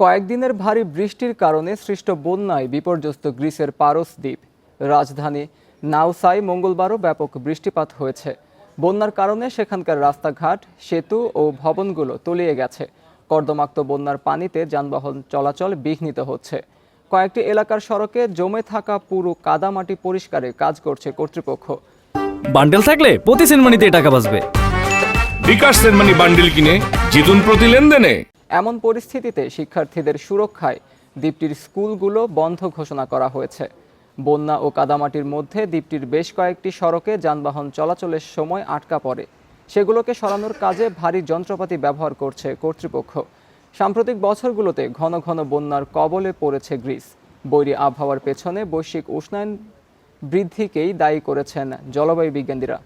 কয়েকদিনের ভারী বৃষ্টির কারণে সৃষ্ট বন্যায় বিপর্যস্ত গ্রিসের পারস দ্বীপ। রাজধানী নাউসাই মঙ্গলবারও ব্যাপক বৃষ্টিপাত হয়েছে। বন্যার কারণে সেখানকার রাস্তাঘাট সেতু ও ভবনগুলো তলিয়ে গেছে। কর্দমাক্ত বন্যার পানিতে যানবাহন চলাচল বিঘ্নিত হচ্ছে। কয়েকটি এলাকার সড়কে জমে থাকা পুরো কাদামাটি পরিষ্কারে কাজ করছে কর্তৃপক্ষ। বান্ডেল থাকলে প্রতি সেনমানিতে টাকা বাঁচবে। বিকাশ সেনমানি বান্ডিল কিনে জিতুন প্রতি লেনদেনে। এমন পরিস্থিতিতে শিক্ষার্থীদের সুরক্ষায় দ্বীপটির স্কুলগুলো বন্ধ ঘোষণা করা হয়েছে। বন্যা ও কাদামাটির মধ্যে দ্বীপটির বেশ কয়েকটি সড়কে যানবাহন চলাচলের সময় আটকা পড়ে। সেগুলোকে সরানোর কাজে ভারী যন্ত্রপাতি ব্যবহার করছে কর্তৃপক্ষ। সাম্প্রতিক বছরগুলোতে ঘন ঘন বন্যার কবলে পড়েছে গ্রিস। বৈরী আবহাওয়ার পেছনে বৈশ্বিক উষ্ণায়ন বৃদ্ধিকেই দায়ী করেছেন জলবায়ু বিজ্ঞানীরা।